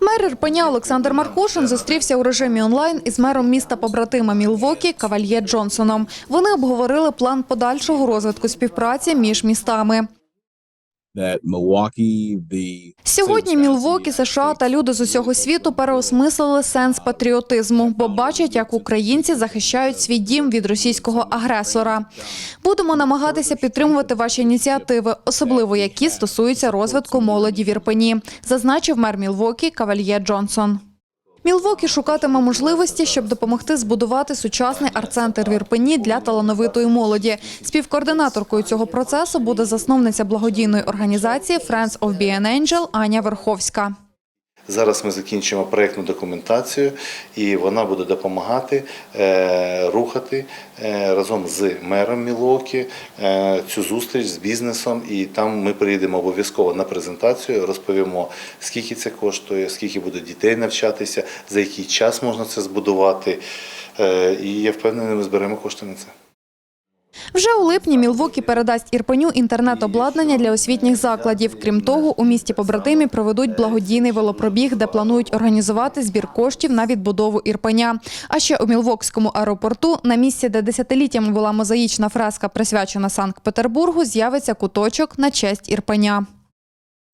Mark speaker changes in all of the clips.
Speaker 1: Мер Ірпеня Олександр Маркушин зустрівся у режимі онлайн із мером міста побратима Мілвокі Кавальє Джонсоном. Вони обговорили план подальшого розвитку співпраці між містами. Сьогодні Мілвокі, США та люди з усього світу переосмислили сенс патріотизму, бо бачать, як українці захищають свій дім від російського агресора. Будемо намагатися підтримувати ваші ініціативи, особливо які стосуються розвитку молоді в Ірпені, зазначив мер Мілвокі Кавальє Джонсон. Мілвокі шукатиме можливості, щоб допомогти збудувати сучасний арт-центр в Ірпені для талановитої молоді. Співкоординаторкою цього процесу буде засновниця благодійної організації Friends of Be an Angel Аня Верховська.
Speaker 2: Зараз ми закінчимо проєктну документацію, і вона буде допомагати е, рухати е, разом з мером Мілокі е, цю зустріч з бізнесом. І там ми приїдемо обов'язково на презентацію, розповімо, скільки це коштує, скільки буде дітей навчатися, за який час можна це збудувати. І я впевнений, ми зберемо кошти на це.
Speaker 1: Вже у липні Мілвокі передасть Ірпеню інтернет-обладнання для освітніх закладів. Крім того, у місті побратимі проведуть благодійний велопробіг, де планують організувати збір коштів на відбудову Ірпеня. А ще у Мілвокському аеропорту, на місці, де десятиліттями була мозаїчна фреска, присвячена Санкт-Петербургу, з'явиться куточок на честь Ірпеня.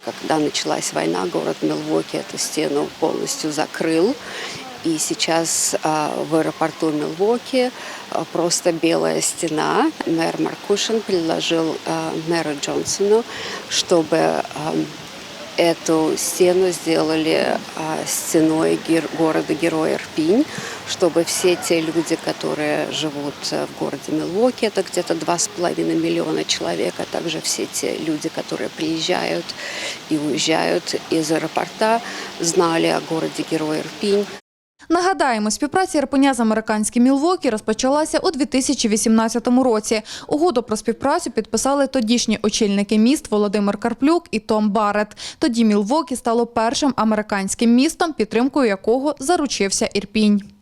Speaker 3: Когда началась война, город Милвоки эту стену полностью закрыл. И сейчас а, в аэропорту Милвоки а, просто белая стена. Мэр Маркушин предложил а, мэру Джонсону, чтобы эту стену сделали стеной гер- города-героя Ирпинь, чтобы все те люди, которые живут в городе Милуоки, это где-то 2,5 миллиона человек, а также все те люди, которые приезжают и уезжают из аэропорта, знали о городе-герое Ирпинь.
Speaker 1: Нагадаємо, співпраця Ірпеня з американським Мілвокі розпочалася у 2018 році. Угоду про співпрацю підписали тодішні очільники міст Володимир Карплюк і Том Барет. Тоді Мілвокі стало першим американським містом, підтримкою якого заручився Ірпінь.